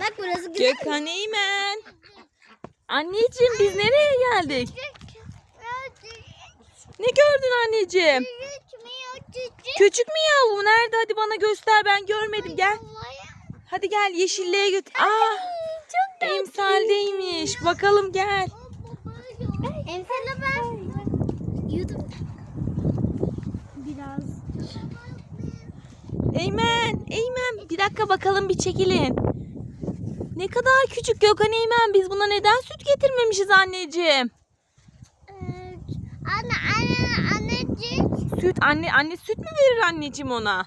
Bak burası güzel. Gökhan Eymen. Anneciğim biz nereye geldik? Ne gördün anneciğim? Küçük mü yavu? Nerede? Hadi bana göster. Ben görmedim. Gel. Hadi gel yeşilliğe götür. Aa, emsaldeymiş. Bakalım gel. Emsale ben. YouTube. Biraz. Eymen, Eymen. Bir dakika bakalım bir çekilin. Ne kadar küçük Gökhan Eymen. Biz buna neden süt getirmemişiz anneciğim? Anne anne anneciğim. Süt anne anne süt mü verir anneciğim ona?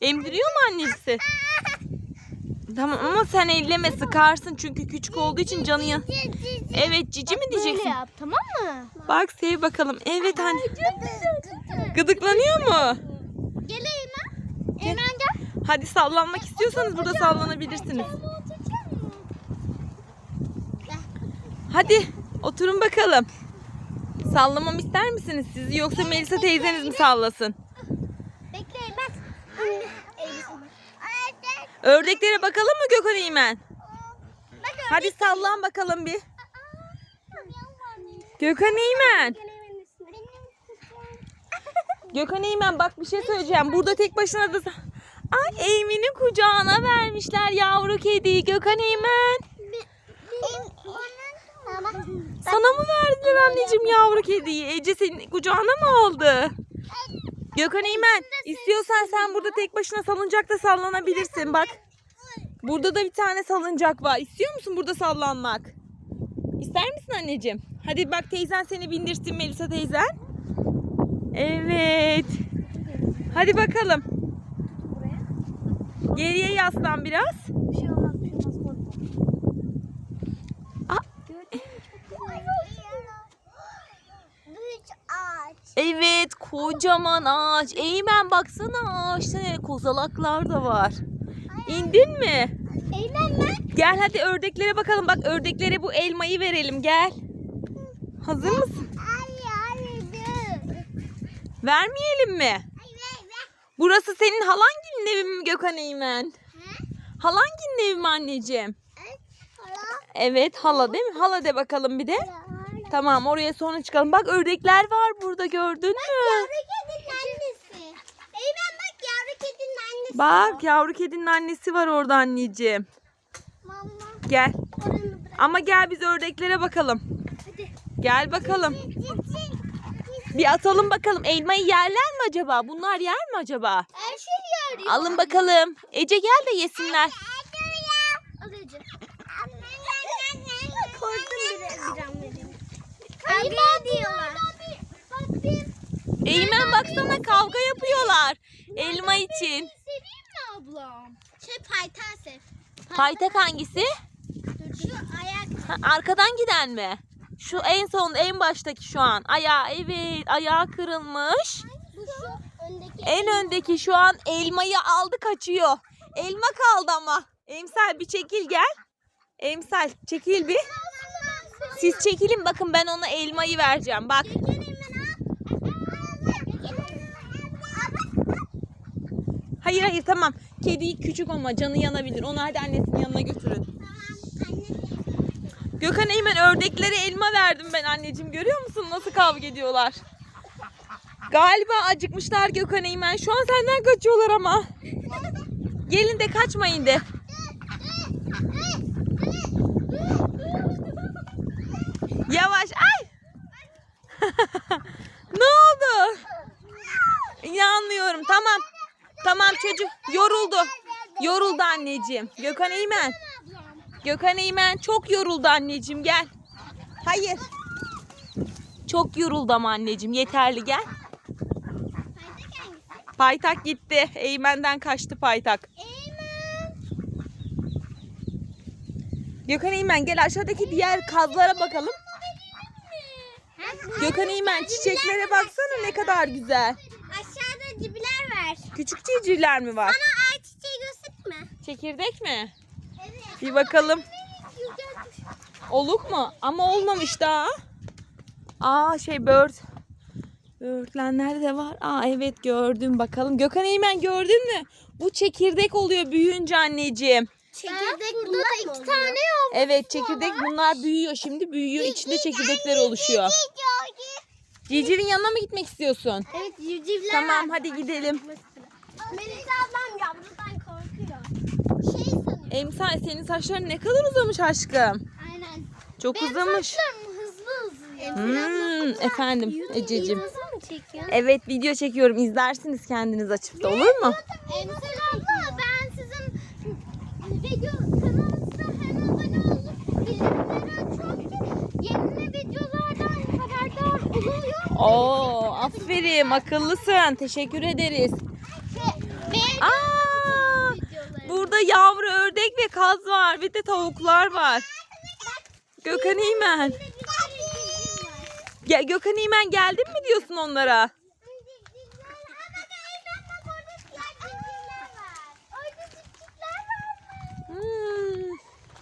Emdiriyor mu annesi? Tamam ama sen elleme sıkarsın çünkü küçük olduğu için canı yan. Evet cici mi Böyle diyeceksin? yap tamam mı? Bak sev bakalım. Evet anne. Gel Gıdıklanıyor mu? Eymen. Eymen gel. Hadi sallanmak istiyorsanız burada sallanabilirsiniz. Hadi oturun bakalım. Sallamam ister misiniz sizi yoksa Melisa teyzeniz mi sallasın? Bekle Eymen. Anne. Ördeklere bakalım mı Gökhan Eymen? Hadi sallan bakalım bir. Gökhan Eymen. Gökhan Eymen bak bir şey söyleyeceğim. Burada tek başına da... Ay Eymen'in kucağına vermişler yavru kediyi Gökhan Eymen. Sana mı verdiler anneciğim yavru kediyi? Ece senin kucağına mı aldı? Gökhan Eymen istiyorsan sen burada tek başına salıncakta sallanabilirsin bak. Burada da bir tane salıncak var. İstiyor musun burada sallanmak? İster misin anneciğim? Hadi bak teyzen seni bindirsin Melisa teyzen. Evet. Hadi bakalım. Geriye yaslan biraz. Bir şey olmaz, bir şey olmaz korkma. Aa, Büyük ağaç. Evet kocaman ağaç. Eymen baksana ağaçta kozalaklar da var. İndin mi? Eymen ben. Gel hadi ördeklere bakalım. Bak ördeklere bu elmayı verelim gel. Hazır mısın? Vermeyelim mi? Burası senin halangilin evi mi Gökhan Eymen? Halangilin evi mi anneciğim? Evet hala değil mi? Hala de bakalım bir de. Tamam oraya sonra çıkalım. Bak ördekler var burada gördün mü? Yavru kedinin annesi. Eymen bak yavru kedinin annesi. Bak yavru kedinin annesi var orada anneciğim. Mama. Gel. Ama gel biz ördeklere bakalım. Hadi. Gel bakalım. Bir atalım bakalım. Elmayı yerler mi acaba? Bunlar yer mi acaba? Her şey yarıyor. Alın bakalım. Ece gel de yesinler. Alıcı. Korktum bir, bir an vereyim. Kavga ediyorlar. Bak bir. Eymen baksana kavga yapıyorlar. Elma için. Seveyim mi ablam? Şey paytağı sev. Paytak hangisi? Şu ayak. Ha, arkadan giden mi? Şu en son en baştaki şu an. Ayağı evet ayağı kırılmış. Bu şu öndeki. En öndeki şu an elmayı aldı kaçıyor. Elma kaldı ama. Emsal bir çekil gel. Emsal çekil bir. Siz çekilin bakın ben ona elmayı vereceğim. Bak hayır hayır tamam. Kedi küçük ama canı yanabilir. Onu hadi annesinin yanına götürün. Gökhan Eymen ördeklere elma verdim ben anneciğim. Görüyor musun nasıl kavga ediyorlar? Galiba acıkmışlar Gökhan Eymen. Şu an senden kaçıyorlar ama. Gelin de kaçmayın de. Yavaş. Ay. ne oldu? İnanmıyorum. Tamam. Tamam çocuk yoruldu. Yoruldu anneciğim. Gökhan Eymen. Gökhan Eymen çok yoruldu anneciğim gel. Hayır. Çok yoruldu ama anneciğim yeterli gel. Paytak gitti. Eymen'den kaçtı paytak. Gökhan Eymen gel aşağıdaki diğer kazlara bakalım. Gökhan Eymen çiçeklere baksana ne kadar güzel. Var. Küçük civcivler mi var? Bana ay çiçeği göstereyim mi? Çekirdek mi? Evet. Bir bakalım. Güzel. Oluk mu? Ama olmamış daha. Aa şey bird. Böğürtlenler de var. Aa evet gördüm bakalım. Gökhan Eymen gördün mü? Bu çekirdek oluyor büyüyünce anneciğim. Çekirdek burada da iki tane yok. Evet çekirdek bunlar büyüyor şimdi büyüyor içinde çekirdekler oluşuyor. Civcivin yanına mı gitmek istiyorsun? Evet civcivler. Tamam hadi gidelim. Melisa ablam yavrudan korkuyor. Şey sanıyor. Emsal senin saçların ne kadar uzamış aşkım. Aynen. Çok uzamış. Saçlarım hızlı hızlı. Hmm, efendim Ececiğim. Videosu mu çekiyorsun? Evet video çekiyorum izlersiniz kendiniz açıp da olur mu? Emsel abla ben sizin video kanalınızda hem abone olup bildirimleri açıyorum ki yeni videolardan haberdar oluyor. Oo aferin akıllısın teşekkür ederiz. Ve, ve Aa, videoları. Burada yavru ördek ve kaz var bir de tavuklar var. Gökhan İmen. Ge- Gökhan İmen geldin mi diyorsun onlara? Hmm,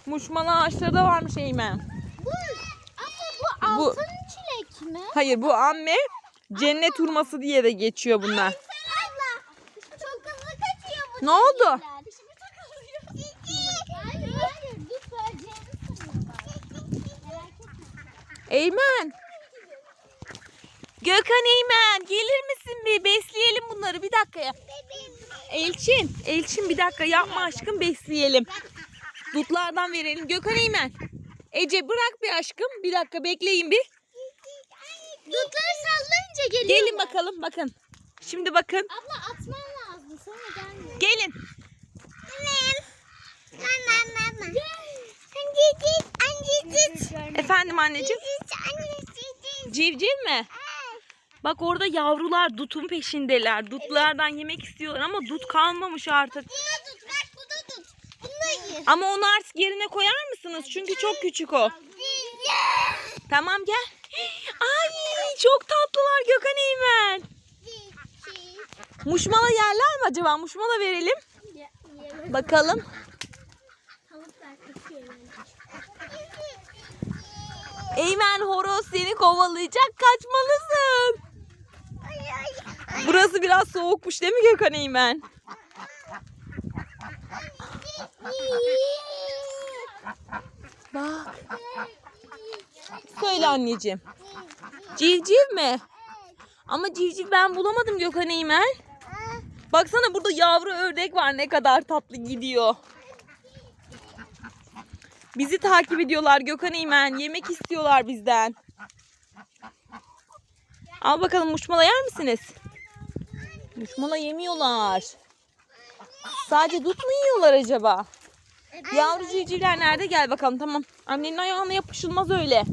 muşmala ağaçları da varmış Eymen. Bu, ama bu Bu- altın çilek mi? Hayır bu amme cennet hurması diye de geçiyor bunlar. Abla çok hızlı kaçıyor bu Ne oldu? çilekler. Eymen. Gökhan Eymen gelir misin bir besleyelim bunları bir dakika ya. Elçin, Elçin bir dakika yapma aşkım besleyelim. Dutlardan verelim. Gökhan Eymen. Ece bırak bir aşkım. Bir dakika bekleyin bir. Dutları sallayınca geliyor. Gelin bakalım bakın. Şimdi bakın. Abla atman lazım sonra gelmiyor. Gelin. Efendim anneciğim. Civciv mi? Bak orada yavrular dutun peşindeler. Dutlardan yemek istiyorlar ama dut kalmamış artık. Bunu tut bak bu da tut. Bunu da ye. Ama onu artık yerine koyar mısınız? Çünkü çok küçük o. Tamam gel. Ay çok tatlılar Gökhan Eymen. Muşmala yerler mi acaba? Muşmala verelim. Bakalım. Tavuklar kaçıyor yani. Eymen horoz seni kovalayacak. Kaçmalısın. Burası biraz soğukmuş değil mi Gökhan Eymen? Bak. Söyle anneciğim. Civciv mi? Ama civciv ben bulamadım Gökhan Eymen. Baksana burada yavru ördek var ne kadar tatlı gidiyor. Bizi takip ediyorlar Gökhan Eymen. Yemek istiyorlar bizden. Al bakalım muşmala yer misiniz? Muşmala yemiyorlar. Sadece dut mu yiyorlar acaba? Yavru civcivler nerede? Gel bakalım tamam. Annenin ayağına yapışılmaz öyle.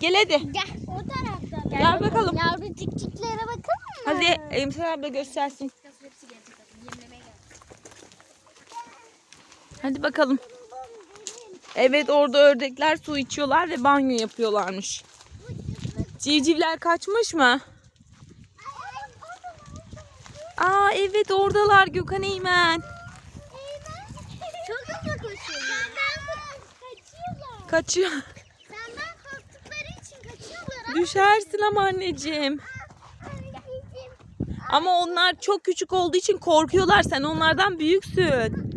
Gel hadi. Gel o tarafta. Gel bakalım. Yavru cikciklere bakalım mı? Hadi Emsal abla göstersin. Hadi bakalım. Evet orada ördekler su içiyorlar ve banyo yapıyorlarmış. Civcivler kaçmış mı? Aa evet oradalar Gökhan Eymen. Çok hızlı koşuyorlar. Kaçıyor. Senden korktukları için kaçıyorlar. Düşersin ama anneciğim. Ama onlar çok küçük olduğu için korkuyorlar. Sen onlardan büyüksün.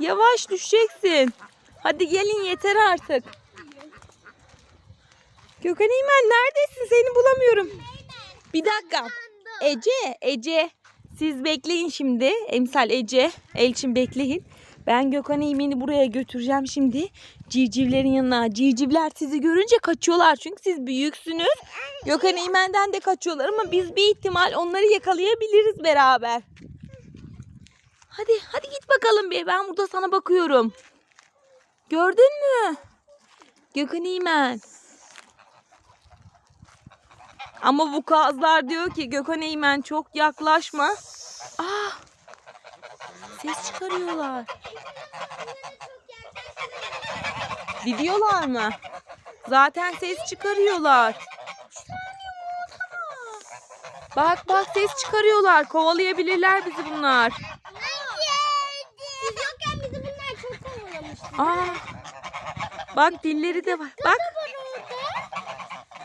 Yavaş düşeceksin. Hadi gelin yeter artık. Gökhan İmen neredesin? Seni bulamıyorum. Bir dakika. Ece, Ece. Siz bekleyin şimdi. Emsal Ece, Elçin bekleyin. Ben Gökhan İmen'i buraya götüreceğim şimdi. Civcivlerin yanına. Civcivler sizi görünce kaçıyorlar. Çünkü siz büyüksünüz. Gökhan İmen'den de kaçıyorlar ama biz bir ihtimal onları yakalayabiliriz beraber. Hadi, hadi git bakalım bir. Ben burada sana bakıyorum. Gördün mü? Gökhan İmen. Ama bu kazlar diyor ki Gökhan Eymen çok yaklaşma. Ah! Ses çıkarıyorlar. Gidiyorlar mı? Zaten ses çıkarıyorlar. Bak bak ses çıkarıyorlar. Kovalayabilirler bizi bunlar. Siz yokken bizi bunlar çok kovalamıştı. Aa! Bak dilleri de var. Bak.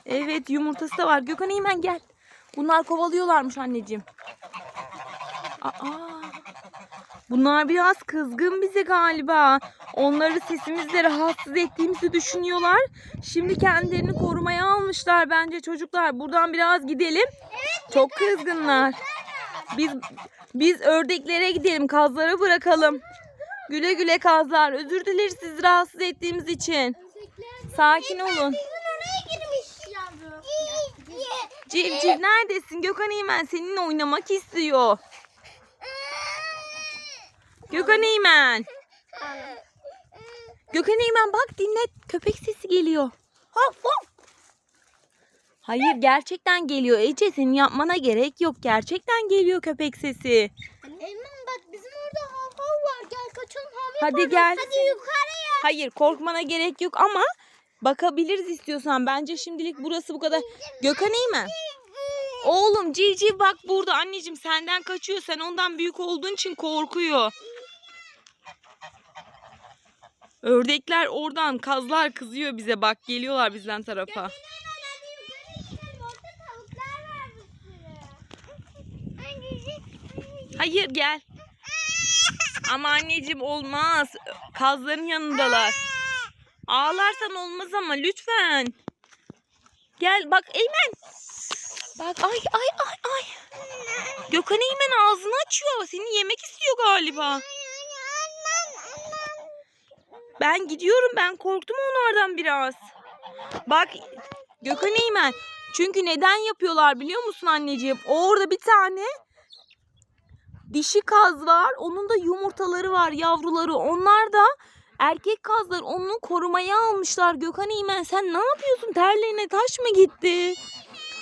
Evet yumurtası da var. Gökhan Eymen gel. Bunlar kovalıyorlarmış anneciğim. Aa! Bunlar biraz kızgın bize galiba. Onları sesimizle rahatsız ettiğimizi düşünüyorlar. Şimdi kendilerini korumaya almışlar bence çocuklar. Buradan biraz gidelim. Çok kızgınlar. Biz biz ördeklere gidelim, kazlara bırakalım. Güle güle kazlar. Özür dileriz sizi rahatsız ettiğimiz için. Sakin olun. Civciv neredesin? Gökhan Eymen seninle oynamak istiyor. Gökhan Eymen. Gökhan Eymen bak dinle. Köpek sesi geliyor. Hayır gerçekten geliyor. Ece senin yapmana gerek yok. Gerçekten geliyor köpek sesi. Eymen bak bizim orada hav hav hav Hadi yapalım. gel. Hadi yukarıya. Hayır korkmana gerek yok ama bakabiliriz istiyorsan. Bence şimdilik burası bu kadar. Gökhan Eymen. Oğlum civciv bak burada anneciğim senden kaçıyor. Sen ondan büyük olduğun için korkuyor. Ördekler oradan kazlar kızıyor bize bak geliyorlar bizden tarafa. Hayır gel. Ama anneciğim olmaz. Kazların yanındalar. Ağlarsan olmaz ama lütfen. Gel bak Eymen. Bak ay ay ay ay. Gökhan Eymen ağzını açıyor. Seni yemek istiyor galiba. Ben gidiyorum. Ben korktum onlardan biraz. Bak Gökhan Eymen. Çünkü neden yapıyorlar biliyor musun anneciğim? Orada bir tane dişi kaz var. Onun da yumurtaları var, yavruları. Onlar da erkek kazlar onu korumaya almışlar. Gökhan Eymen sen ne yapıyorsun? Terlerine taş mı gitti?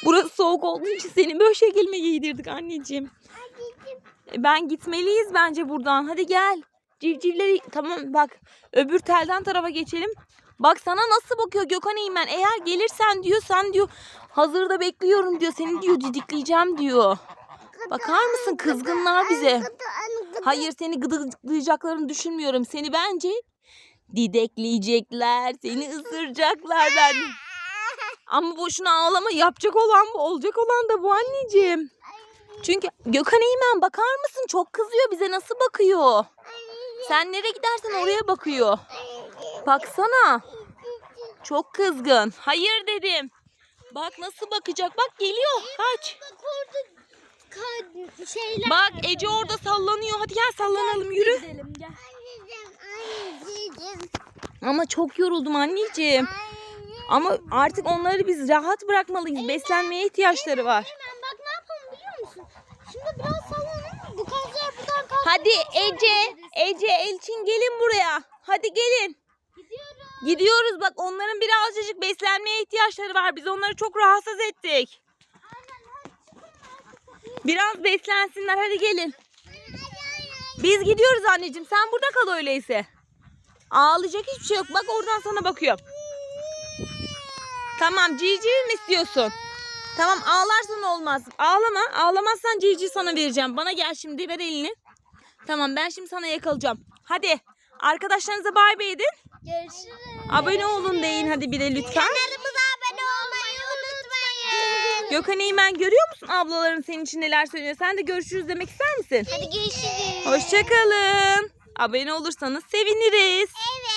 Burası soğuk olduğu için seni böyle şekil mi giydirdik anneciğim? Ben gitmeliyiz bence buradan. Hadi gel. Civcivleri tamam bak öbür telden tarafa geçelim. Bak sana nasıl bakıyor Gökhan Eymen. Eğer gelirsen diyor sen diyor hazırda bekliyorum diyor. Seni diyor didikleyeceğim diyor. Bakar mısın kızgınlar bize. Hayır seni gıdıklayacaklarını düşünmüyorum. Seni bence didekleyecekler. Seni ısıracaklar ben. Ama boşuna ağlama. Yapacak olan bu. Olacak olan da bu anneciğim. Çünkü Gökhan Eymen bakar mısın? Çok kızıyor bize. Nasıl bakıyor? Sen nereye gidersen oraya bakıyor. Baksana. Çok kızgın. Hayır dedim. Bak nasıl bakacak. Bak geliyor. Kaç. Şeyler Bak. Ece orada sallanıyor. Hadi gel sallanalım yürü. Gidelim gel. Anneciğim, anneciğim, Ama çok yoruldum anneciğim. anneciğim. Ama artık onları biz rahat bırakmalıyız. Beslenmeye ihtiyaçları var. Hemen bak ne yapalım biliyor musun? Şimdi biraz sallanalım. Bu kazlar buradan kalksın. Hadi Ece. Ece, Elçin gelin buraya. Hadi gelin. Gidiyoruz. Gidiyoruz bak onların birazcık beslenmeye ihtiyaçları var. Biz onları çok rahatsız ettik. Biraz beslensinler hadi gelin. Biz gidiyoruz anneciğim sen burada kal öyleyse. Ağlayacak hiçbir şey yok. Bak oradan sana bakıyor. Tamam civciv mi istiyorsun? Tamam ağlarsan olmaz. Ağlama. Ağlamazsan civciv sana vereceğim. Bana gel şimdi ver elini. Tamam ben şimdi sana yakalayacağım. Hadi arkadaşlarınıza bay bay edin. Görüşürüz. Abone olun deyin hadi bir de lütfen. Kanalımıza. Gökhan Eymen görüyor musun ablaların senin için neler söylüyor? Sen de görüşürüz demek ister misin? Hadi görüşürüz. Hoşçakalın. Abone olursanız seviniriz. Evet.